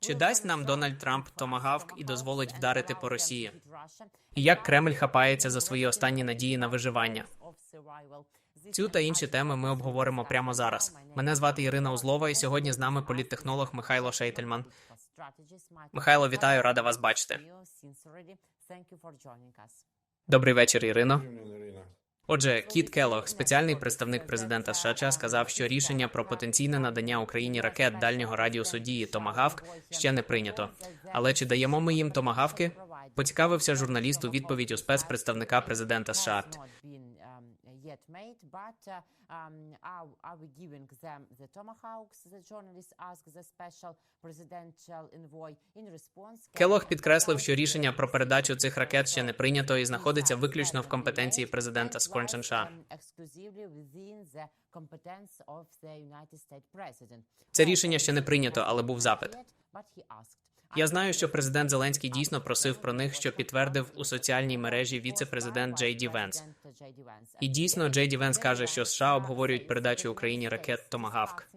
Чи дасть нам Дональд Трамп томагавк і дозволить вдарити по Росії? І як Кремль хапається за свої останні надії на виживання? Цю та інші теми ми обговоримо прямо зараз. Мене звати Ірина Узлова, і сьогодні з нами політтехнолог Михайло Шейтельман. Михайло, вітаю, рада вас бачити. Добрий вечір, Ірино. Отже, Кіт Келох, спеціальний представник президента США, сказав, що рішення про потенційне надання Україні ракет дальнього радіусу дії Томагавк ще не прийнято. Але чи даємо ми їм томагавки? Поцікавився журналіст у відповідь у спецпредставника президента США. Yet made, but uh, um, are, are we giving them the tomahawks? The journalist asked the special presidential envoy in response. Келох підкреслив, що рішення про передачу цих ракет ще не прийнято і знаходиться виключно в компетенції президента Скорчен США. Це рішення ще не прийнято, але був запит. Я знаю, що президент Зеленський дійсно просив про них, що підтвердив у соціальній мережі віце-президент Джей Ді Венс. І дійсно, Джей Ді Венс каже, що США обговорюють передачу Україні ракет Томагавк.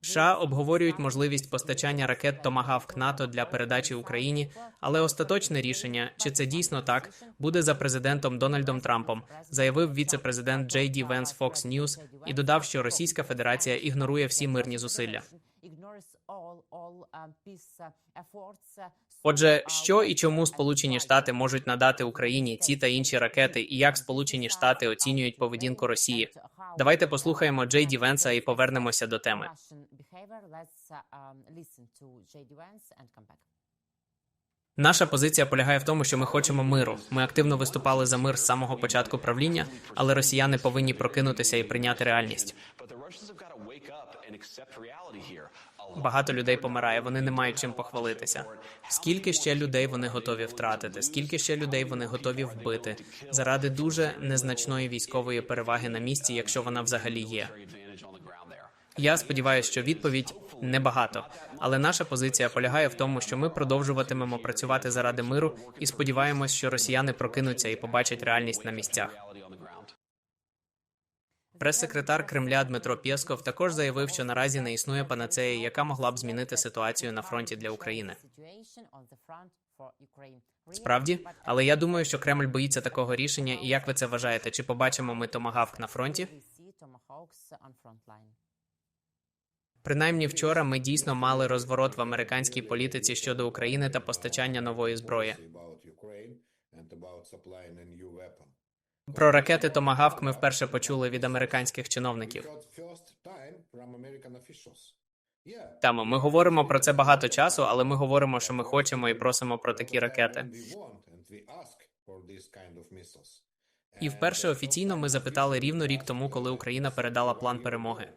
США обговорюють можливість постачання ракет Томагавк НАТО для передачі Україні, але остаточне рішення, чи це дійсно так, буде за президентом Дональдом Трампом, заявив віце-президент Джей Ді Венс Fox News і додав, що Російська Федерація ігнорує всі мирні зусилля. Отже, що і чому Сполучені Штати можуть надати Україні ці та інші ракети, і як Сполучені Штати оцінюють поведінку Росії? Давайте послухаємо Джей Ді Венса і повернемося до теми. Наша позиція полягає в тому, що ми хочемо миру. Ми активно виступали за мир з самого початку правління, але росіяни повинні прокинутися і прийняти реальність. Багато людей помирає, вони не мають чим похвалитися. Скільки ще людей вони готові втратити? Скільки ще людей вони готові вбити заради дуже незначної військової переваги на місці, якщо вона взагалі є? Я сподіваюся, що відповідь небагато, але наша позиція полягає в тому, що ми продовжуватимемо працювати заради миру і сподіваємось, що росіяни прокинуться і побачать реальність на місцях. Прес-секретар Кремля Дмитро Пєсков також заявив, що наразі не існує панацеї, яка могла б змінити ситуацію на фронті для України. Справді, але я думаю, що Кремль боїться такого рішення. І як ви це вважаєте? Чи побачимо ми томагавк на фронті? Принаймні вчора ми дійсно мали розворот в американській політиці щодо України та постачання нової зброї. Про ракети Томагавк ми вперше почули від американських чиновників. Тамо, ми говоримо про це багато часу, але ми говоримо, що ми хочемо і просимо про такі ракети. І вперше офіційно ми запитали рівно рік тому, коли Україна передала план перемоги.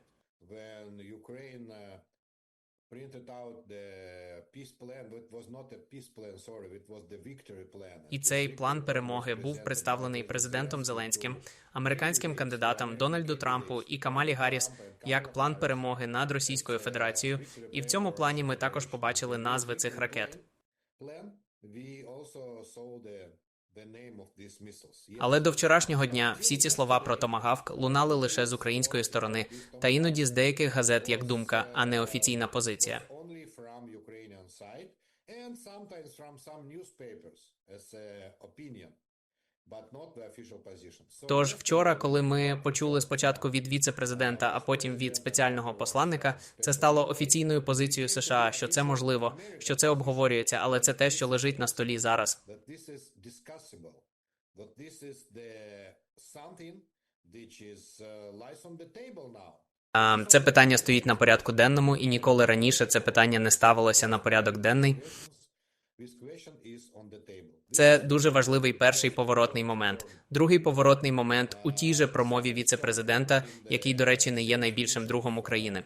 І цей план перемоги був представлений президентом Зеленським, американським кандидатом Дональду Трампу і Камалі Гарріс як план перемоги над Російською Федерацією. І в цьому плані ми також побачили назви цих ракет. Але до вчорашнього дня всі ці слова про томагавк лунали лише з української сторони, та іноді з деяких газет як думка, а не офіційна позиція. Тож вчора, коли ми почули спочатку від віце-президента, а потім від спеціального посланника, це стало офіційною позицією США, що це можливо, що це обговорюється, але це те, що лежить на столі зараз. Це питання стоїть на порядку денному, і ніколи раніше це питання не ставилося на порядок денний. Це дуже важливий перший поворотний момент. Другий поворотний момент у тій же промові віце-президента, який, до речі, не є найбільшим другом України.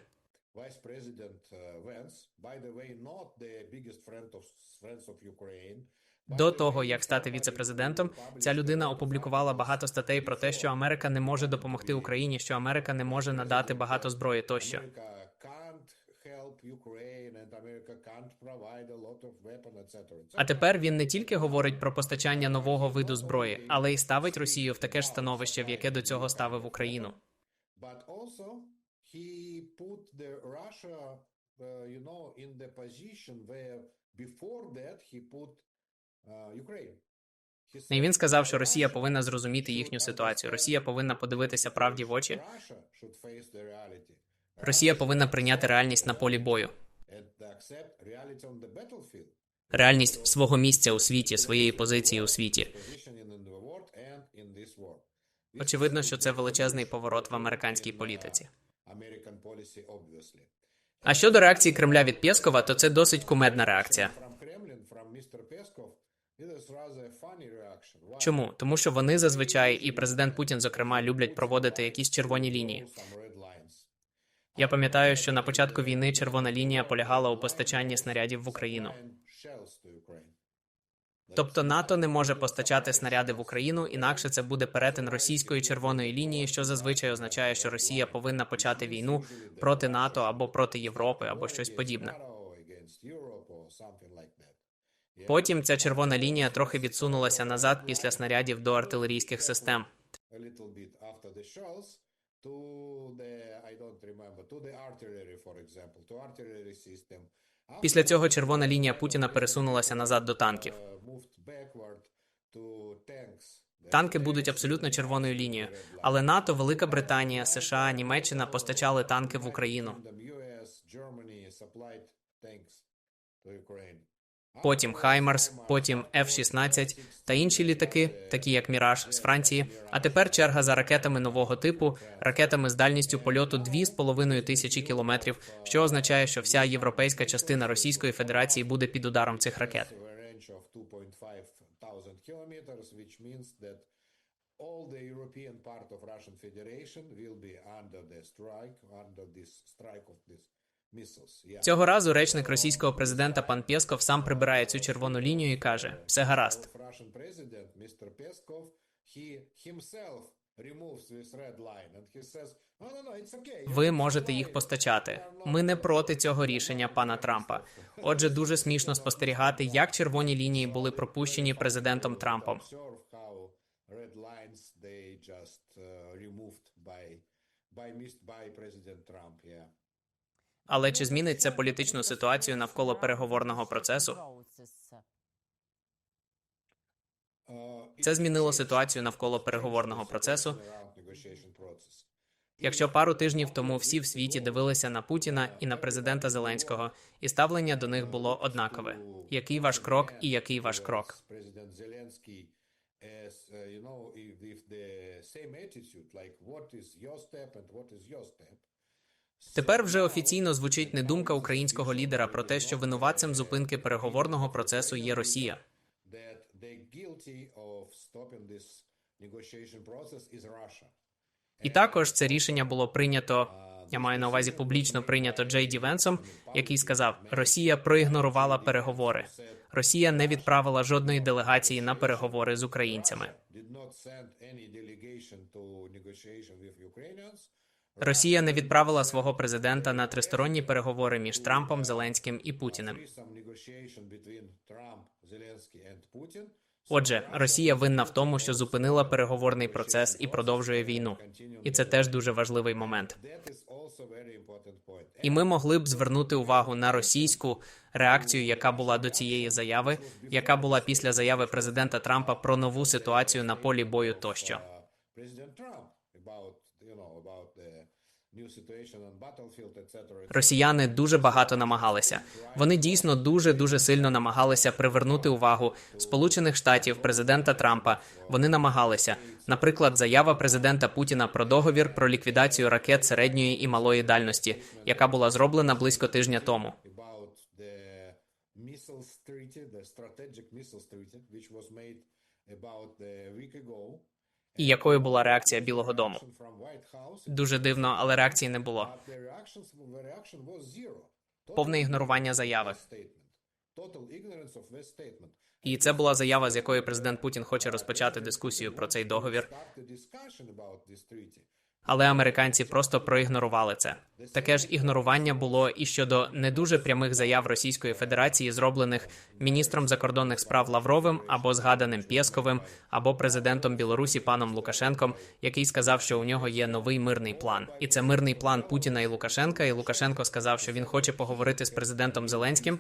До того як стати віце-президентом, ця людина опублікувала багато статей про те, що Америка не може допомогти Україні, що Америка не може надати багато зброї тощо. А тепер він не тільки говорить про постачання нового виду зброї, але й ставить Росію в таке ж становище, в яке до цього ставив Україну. uh, uh, І він сказав, що Росія повинна зрозуміти їхню ситуацію. Росія повинна подивитися правді в очі. Росія повинна прийняти реальність на полі бою, Реальність свого місця у світі, своєї позиції у світі. Очевидно, що це величезний поворот в американській політиці. А щодо реакції Кремля від Пєскова, то це досить кумедна реакція. Чому? Тому що вони зазвичай, і президент Путін, зокрема, люблять проводити якісь червоні лінії. Я пам'ятаю, що на початку війни червона лінія полягала у постачанні снарядів в Україну. Тобто НАТО не може постачати снаряди в Україну, інакше це буде перетин російської червоної лінії, що зазвичай означає, що Росія повинна почати війну проти НАТО або проти Європи, або щось подібне. Потім ця червона лінія трохи відсунулася назад після снарядів до артилерійських систем. A little bit after the shells to the, I don't remember, to the artillery, for example, to artillery system. Після цього червона лінія Путіна пересунулася назад до танків. Uh. Танки будуть абсолютно червоною лінією, але НАТО, Велика Британія, США, Німеччина постачали танки в Україну. Потім Хаймарс, потім F-16 та інші літаки, такі як Міраж з Франції. А тепер черга за ракетами нового типу, ракетами з дальністю польоту 2,5 тисячі кілометрів, що означає, що вся європейська частина Російської Федерації буде під ударом цих ракет. a range of 2.5 thousand kilometers, which means that all the European part of Russian Federation will be under the strike, under this strike of. Yeah. Цього разу речник російського президента пан Пєсков сам прибирає цю червону лінію і каже: все гаразд. Ви можете їх постачати. Ми не проти цього рішення пана Трампа. Отже, дуже смішно спостерігати, як червоні лінії були пропущені президентом Трампом. Uh, by President Trump. Yeah. Але чи змінить це політичну ситуацію навколо переговорного процесу? Це змінило ситуацію навколо переговорного процесу. Якщо пару тижнів тому всі в світі дивилися на Путіна і на президента Зеленського, і ставлення до них було однакове: який ваш крок і який ваш крок. What is your step and what. Тепер вже офіційно звучить не думка українського лідера про те, що винуватцем зупинки переговорного процесу є Росія. І також це рішення було прийнято. Я маю на увазі публічно прийнято Джей Ді Венсом, який сказав: Росія проігнорувала переговори. Росія не відправила жодної делегації на переговори з українцями. Росія не відправила свого президента на тристоронні переговори між Трампом, Зеленським і Путіним. Отже, Росія винна в тому, що зупинила переговорний процес і продовжує війну. І це теж дуже важливий момент. І ми могли б звернути увагу на російську реакцію, яка була до цієї заяви, яка була після заяви президента Трампа про нову ситуацію на полі бою тощо. Росіяни дуже багато намагалися. Вони дійсно дуже дуже сильно намагалися привернути увагу Сполучених Штатів, президента Трампа. Вони намагалися. Наприклад, заява президента Путіна про договір про ліквідацію ракет середньої і малої дальності, яка була зроблена близько тижня тому. treaty, the strategic missiles treaty, which was made about a week ago. І якою була реакція Білого Дому? Дуже дивно, але реакції не було. Повне ігнорування заяви. І це була заява, з якої президент Путін хоче розпочати дискусію про цей договір. Але американці просто проігнорували це. Таке ж ігнорування було і щодо не дуже прямих заяв Російської Федерації, зроблених міністром закордонних справ Лавровим або згаданим Пєсковим, або президентом Білорусі паном Лукашенком, який сказав, що у нього є новий мирний план, і це мирний план Путіна і Лукашенка. І Лукашенко сказав, що він хоче поговорити з президентом Зеленським.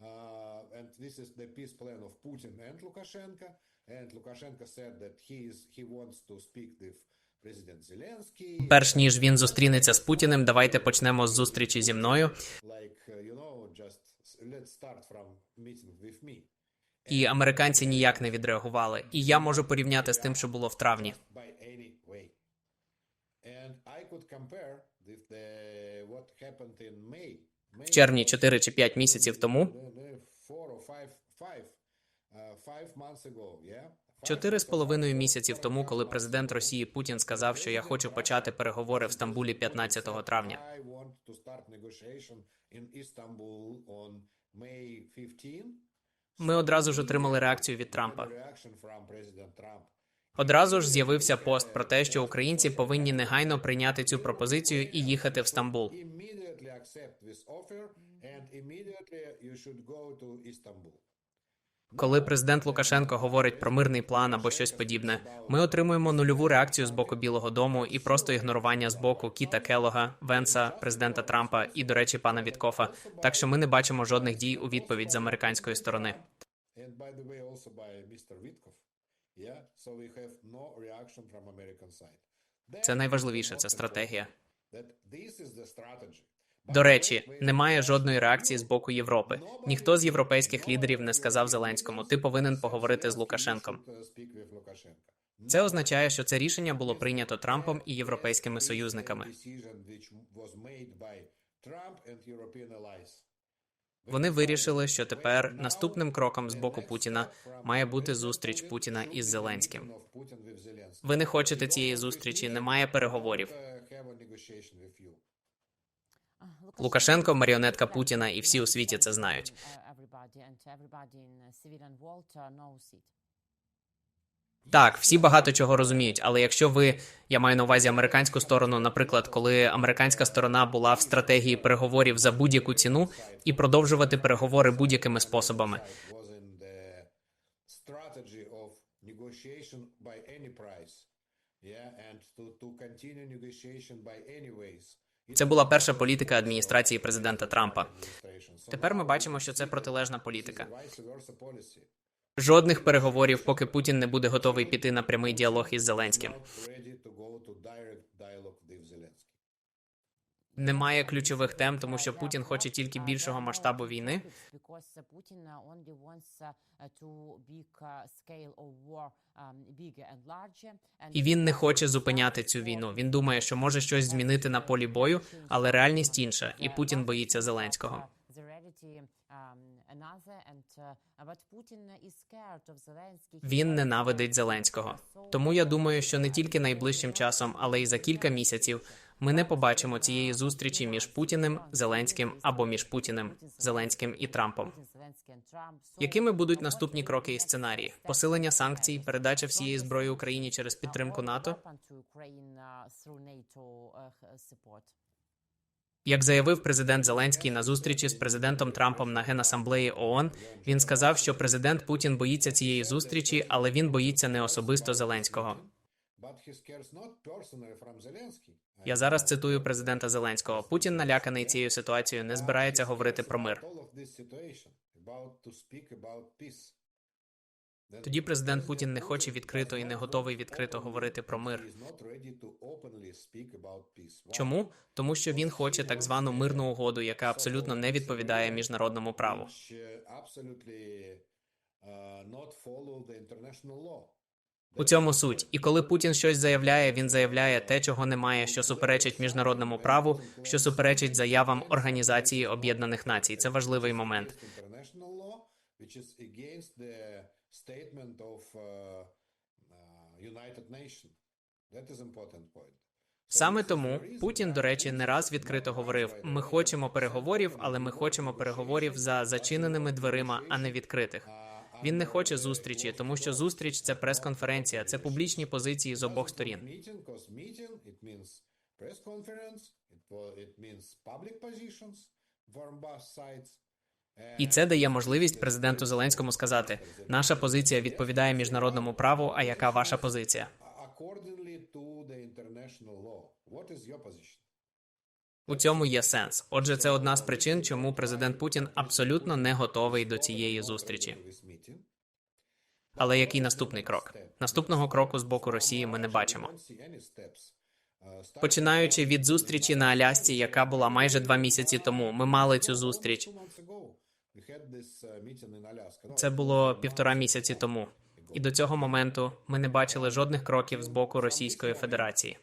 Uh, this is the peace plan of Putin and. Перш ніж він зустрінеться з Путіним, давайте почнемо з зустрічі зі мною. Uh. І американці ніяк не відреагували. І я можу порівняти з тим, що було в травні. В червні 4 чи 5 місяців тому Чотири з половиною місяців тому, коли президент Росії Путін сказав, що я хочу почати переговори в Стамбулі 15 травня. I want to start negotiation in Istanbul on May 15. Ми одразу ж отримали реакцію від Трампа. Одразу ж з'явився пост про те, що українці повинні негайно прийняти цю пропозицію і їхати в Стамбул. Immediately Коли президент Лукашенко говорить про мирний план або щось подібне, ми отримуємо нульову реакцію з боку Білого Дому і просто ігнорування з боку Кіта Келога, Венса, президента Трампа і, до речі, пана Віткофа. Так що ми не бачимо жодних дій у відповідь з американської сторони. Це найважливіше, це стратегія. До речі, немає жодної реакції з боку Європи. Ніхто з європейських лідерів не сказав Зеленському: ти повинен поговорити з Лукашенком. Це означає, що це рішення було прийнято Трампом і європейськими союзниками. Вони вирішили, що тепер наступним кроком з боку Путіна має бути зустріч Путіна із Зеленським. Ви не хочете цієї зустрічі, немає переговорів. Uh, have a negotiation with you. Лукашенко маріонетка Путіна, і всі у світі це знають. Так, всі багато чого розуміють, але якщо ви, я маю на увазі американську сторону, наприклад, коли американська сторона була в стратегії переговорів за будь-яку ціну і продовжувати переговори будь-якими способами. Це була перша політика адміністрації президента Трампа. Тепер ми бачимо, що це протилежна політика. Жодних переговорів, поки Путін не буде готовий піти на прямий діалог із Зеленським. Not ready to go to direct dialogue with Zelensky. Немає ключових тем, тому що Путін хоче тільки більшого масштабу війни. І він не хоче зупиняти цю війну. Він думає, що може щось змінити на полі бою, але реальність інша, і Путін боїться Зеленського. Um, uh. Він ненавидить Зеленського. Тому я думаю, що не тільки найближчим часом, але й за кілька місяців ми не побачимо цієї зустрічі між Путіним, Зеленським або між Путіним, Зеленським і Трампом. Якими будуть наступні кроки і сценарії? Посилення санкцій, передача всієї зброї Україні через підтримку НАТО. Як заявив президент Зеленський на зустрічі з президентом Трампом на генасамблеї ООН, він сказав, що президент Путін боїться цієї зустрічі, але він боїться не особисто Зеленського. Я зараз цитую президента Зеленського. Путін наляканий цією ситуацією, не збирається говорити про мир. Тоді президент Путін не хоче відкрито і не готовий відкрито говорити про мир. Чому? Тому що він хоче так звану мирну угоду, яка абсолютно не відповідає міжнародному праву. У цьому суть. І коли Путін щось заявляє, він заявляє те, чого немає, що суперечить міжнародному праву, що суперечить заявам Організації Об'єднаних Націй. Це важливий момент. Statement of uh, uh, United Nations. That is important point. Саме тому Путін, до речі, не раз відкрито говорив: ми хочемо переговорів, але ми хочемо переговорів за зачиненими дверима, а не відкритих. Uh, Він не хоче зустрічі, тому що зустріч це прес-конференція, це публічні позиції з обох сторін. Press conference, it, it means public positions from both sides. І це дає можливість президенту Зеленському сказати: наша позиція відповідає міжнародному праву. А яка ваша позиція? У цьому є сенс. Отже, це одна з причин, чому президент Путін абсолютно не готовий до цієї зустрічі. Але який наступний крок? Наступного кроку з боку Росії ми не бачимо. Починаючи від зустрічі на Алясці, яка була майже два місяці тому, ми мали цю зустріч. Це було півтора місяці тому. І до цього моменту ми не бачили жодних кроків з боку Російської Федерації.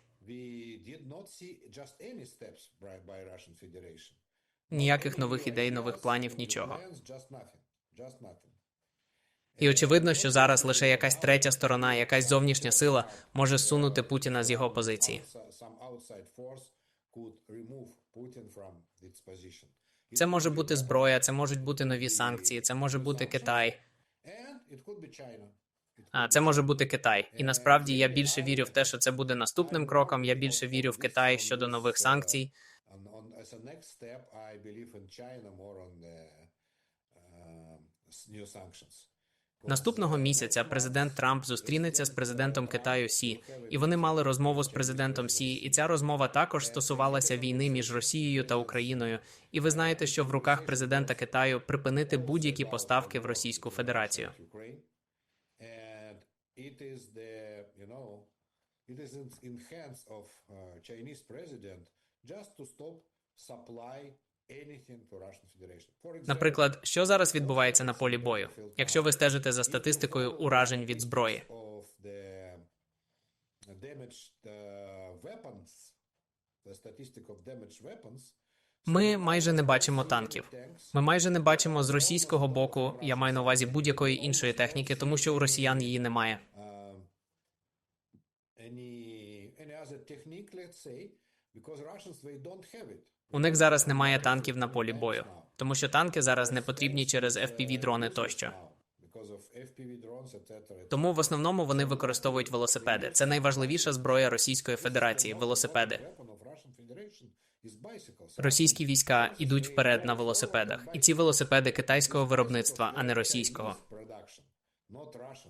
Ніяких нових ідей, нових планів, нічого. І очевидно, що зараз лише якась третя сторона, якась зовнішня сила може сунути Путіна з його позиції. Це може бути зброя, це можуть бути нові санкції, це може бути Китай. А це може бути Китай. І насправді я більше вірю в те, що це буде наступним кроком. Я більше вірю в Китай щодо нових санкцій. Uh, sanctions. Наступного місяця президент Трамп зустрінеться з президентом Китаю Сі, і вони мали розмову з президентом Сі. І ця розмова також стосувалася війни між Росією та Україною. І ви знаєте, що в руках президента Китаю припинити будь-які поставки в Російську Федерацію. Uh, just to stop supply Наприклад, що зараз відбувається на полі бою? Якщо ви стежите за статистикою уражень від зброї, uh, ми майже не бачимо танків. Ми майже не бачимо з російського боку. Я маю на увазі будь-якої іншої техніки, тому що у росіян її немає. um, any any other technique, let's say, because Russians they don't have it. У них зараз немає танків на полі бою, тому що танки зараз не потрібні через fpv дрони тощо. Тому в основному вони використовують велосипеди. Це найважливіша зброя Російської Федерації велосипеди. Російські війська йдуть вперед на велосипедах, і ці велосипеди китайського виробництва, а не російського.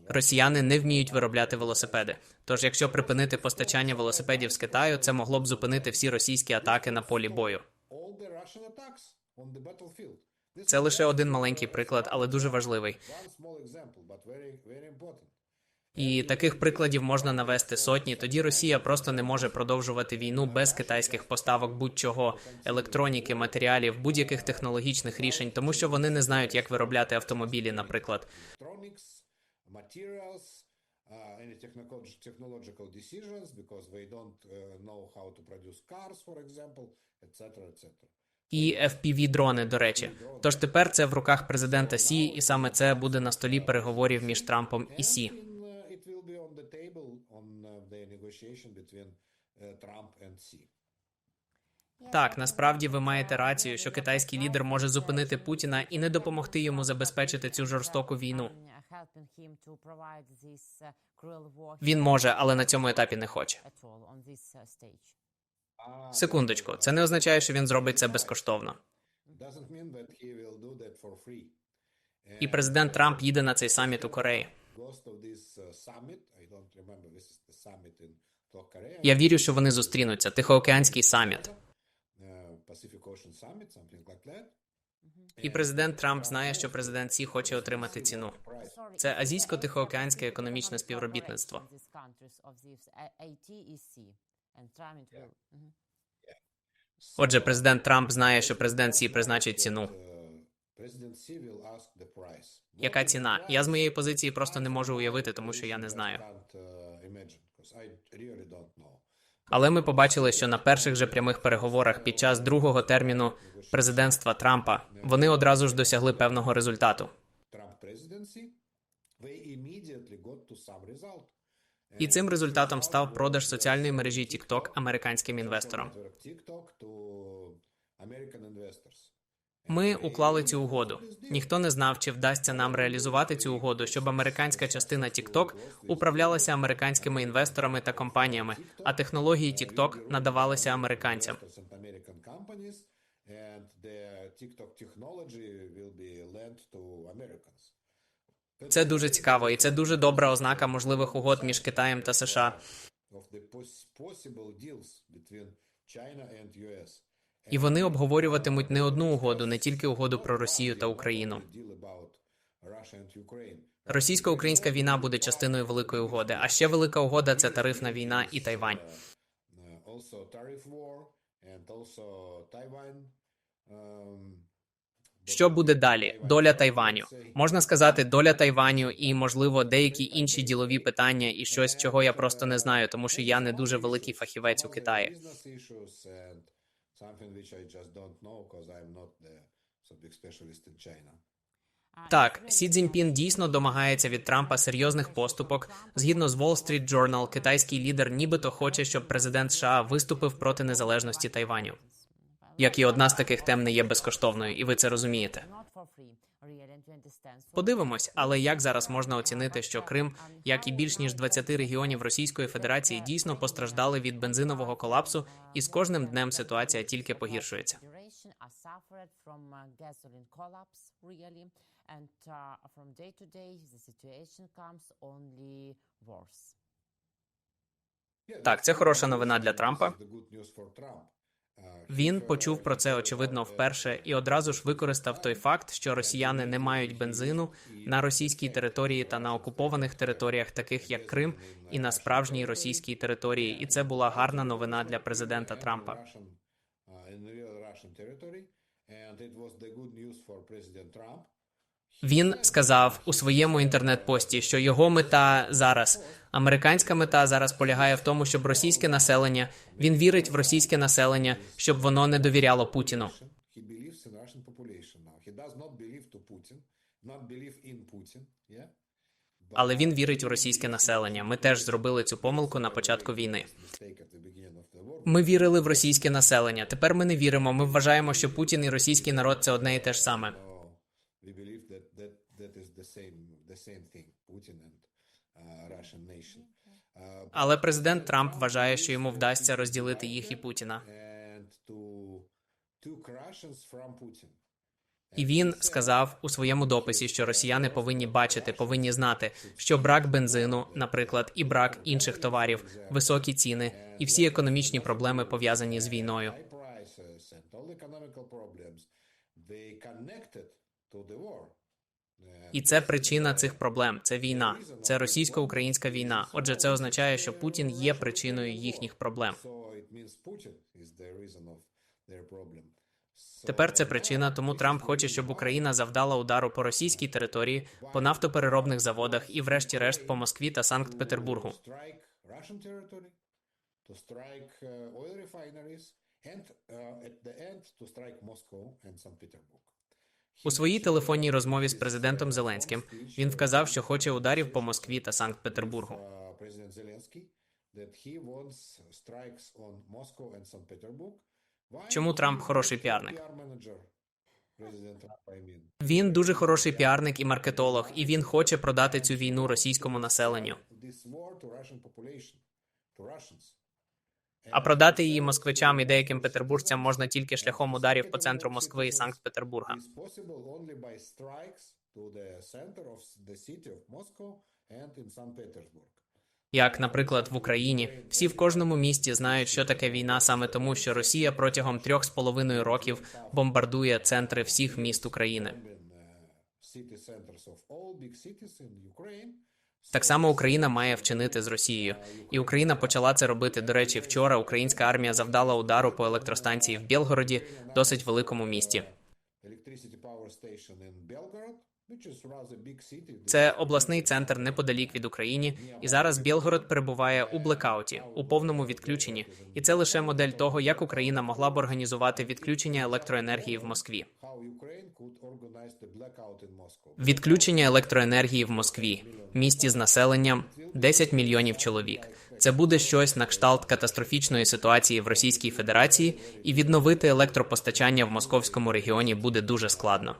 Росіяни не вміють виробляти велосипеди. Тож, якщо припинити постачання велосипедів з Китаю, це могло б зупинити всі російські атаки на полі бою. Це лише один маленький приклад, але дуже важливий. І таких прикладів можна навести сотні. Тоді Росія просто не може продовжувати війну без китайських поставок будь-чого електроніки, матеріалів, будь-яких технологічних рішень, тому що вони не знають, як виробляти автомобілі, наприклад. Materials, uh, any technolog- technological decisions because they don't uh, know how to produce cars, for example, etc., etc. І fpv дрони, до речі. Тож тепер це в руках президента Сі, і саме це буде на столі переговорів між Трампом і Сі. Uh, uh, uh. Так, насправді ви маєте рацію, що китайський лідер може зупинити Путіна і не допомогти йому забезпечити цю жорстоку війну. Helping him to provide this uh, cruel Він може, але на цьому етапі не хоче. uh, stage. Секундочку, це не означає, що він зробить це безкоштовно. Doesn't mean that he will do that for free. І президент Трамп їде на цей саміт у Кореї. Uh, Я вірю, що вони зустрінуться. Тихоокеанський саміт. І президент Трамп знає, що президент Сі хоче отримати ціну. Це азійсько-тихоокеанське економічне співробітництво. Отже, президент Трамп знає, що президент Сі призначить ціну. Яка ціна? Я з моєї позиції просто не можу уявити, тому що я не знаю. Але ми побачили, що на перших же прямих переговорах під час другого терміну президентства Трампа вони одразу ж досягли певного результату. І цим результатом став продаж соціальної мережі TikTok американським інвесторам. Ми уклали цю угоду. Ніхто не знав, чи вдасться нам реалізувати цю угоду, щоб американська частина TikTok управлялася американськими інвесторами та компаніями, а технології TikTok надавалися американцям. Це дуже цікаво, і це дуже добра ознака можливих угод між Китаєм та США. China and US. І вони обговорюватимуть не одну угоду, не тільки угоду про Росію та Україну. Російсько-українська війна буде частиною великої угоди. А ще велика угода це тарифна війна і Тайвань. Що буде далі? Доля Тайваню. Можна сказати, доля Тайваню і, можливо, деякі інші ділові питання, і щось, чого я просто не знаю, тому що я не дуже великий фахівець у Китаї. Something which I just don't know because I'm not the so big specialist in China. Так, Сі Цзіньпін дійсно домагається від Трампа серйозних поступок. Згідно з Wall Street Journal, китайський лідер нібито хоче, щоб президент США виступив проти незалежності Тайваню. Як і одна з таких тем не є безкоштовною, і ви це розумієте. Not for free, really, and to understand. So Подивимось, але як зараз можна оцінити, що Крим, як і більш ніж 20 регіонів Російської Федерації, дійсно постраждали від бензинового колапсу, і з кожним днем ситуація тільки погіршується. Uh, uh. Так, це хороша новина для Трампа. Він почув про це очевидно вперше і одразу ж використав той факт, що росіяни не мають бензину на російській території та на окупованих територіях, таких як Крим, і на справжній російській території. І це була гарна новина для президента Трампа. Він сказав у своєму інтернет-пості, що його мета зараз, американська мета зараз полягає в тому, щоб російське населення він вірить в російське населення, щоб воно не довіряло Путіну. Але він вірить у російське населення. Ми теж зробили цю помилку на початку війни. Ми вірили в російське населення. Тепер ми не віримо. Ми вважаємо, що Путін і російський народ це одне і те ж саме. Але президент Трамп вважає, що йому вдасться розділити їх і Путіна. І він сказав у своєму дописі, що росіяни повинні бачити, повинні знати, що брак бензину, наприклад, і брак інших товарів, високі ціни і всі економічні проблеми пов'язані з війною. They connected to the war. І це причина цих проблем. Це війна, це російсько-українська війна. Отже, це означає, що Путін є причиною їхніх проблем. Тепер це причина, тому Трамп хоче, щоб Україна завдала удару по російській території, по нафтопереробних заводах і, врешті-решт, по Москві та Санкт-Петербургу. uh, and uh, at the end to strike Moscow and St. Petersburg. У своїй телефонній розмові з президентом Зеленським він вказав, що хоче ударів по Москві та Санкт-Петербургу. And St. Чому Трамп хороший піарник? Він дуже хороший піарник і маркетолог, і він хоче продати цю війну російському населенню. А продати її москвичам і деяким петербуржцям можна тільки шляхом ударів по центру Москви і Санкт-Петербурга. Як, наприклад, в Україні всі в кожному місті знають, що таке війна саме тому, що Росія протягом трьох з половиною років бомбардує центри всіх міст України. Так само Україна має вчинити з Росією, і Україна почала це робити. До речі, вчора українська армія завдала удару по електростанції в Білгороді, досить великому місті. City. Це обласний центр неподалік від України, і зараз Білгород перебуває у блекауті, у повному відключенні. І це лише модель того, як Україна могла б організувати відключення електроенергії в Москві. Відключення електроенергії в Москві, місті з населенням 10 мільйонів чоловік. Це буде щось на кшталт катастрофічної ситуації в Російській Федерації, і відновити електропостачання в московському регіоні буде дуже складно.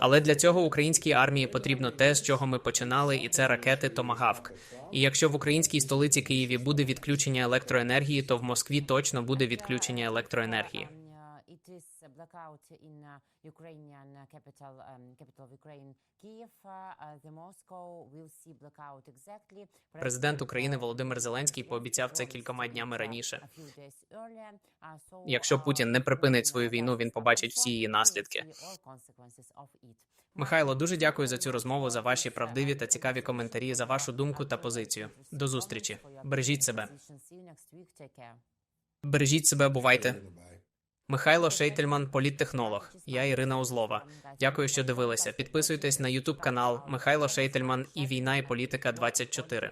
Але для цього українській армії потрібно те, з чого ми починали, і це ракети Томагавк. І якщо в українській столиці Києві буде відключення електроенергії, то в Москві точно буде відключення електроенергії. Um, uh, it is a blackout in uh, Ukrainian uh, capital, um, capital of Ukraine, Kiev. Uh, uh, the Moscow will see blackout exactly. Президент України Володимир Зеленський пообіцяв це кількома днями раніше. Якщо Путін не припинить свою війну, він побачить всі її наслідки. Михайло, дуже дякую за цю розмову, за ваші правдиві та цікаві коментарі, за вашу думку та позицію. До зустрічі. Бережіть себе. Бережіть себе, бувайте. Михайло Шейтельман, політтехнолог. Я Ірина Узлова. Дякую, що дивилися. Підписуйтесь на Ютуб канал Михайло Шейтельман і Війна і політика 24.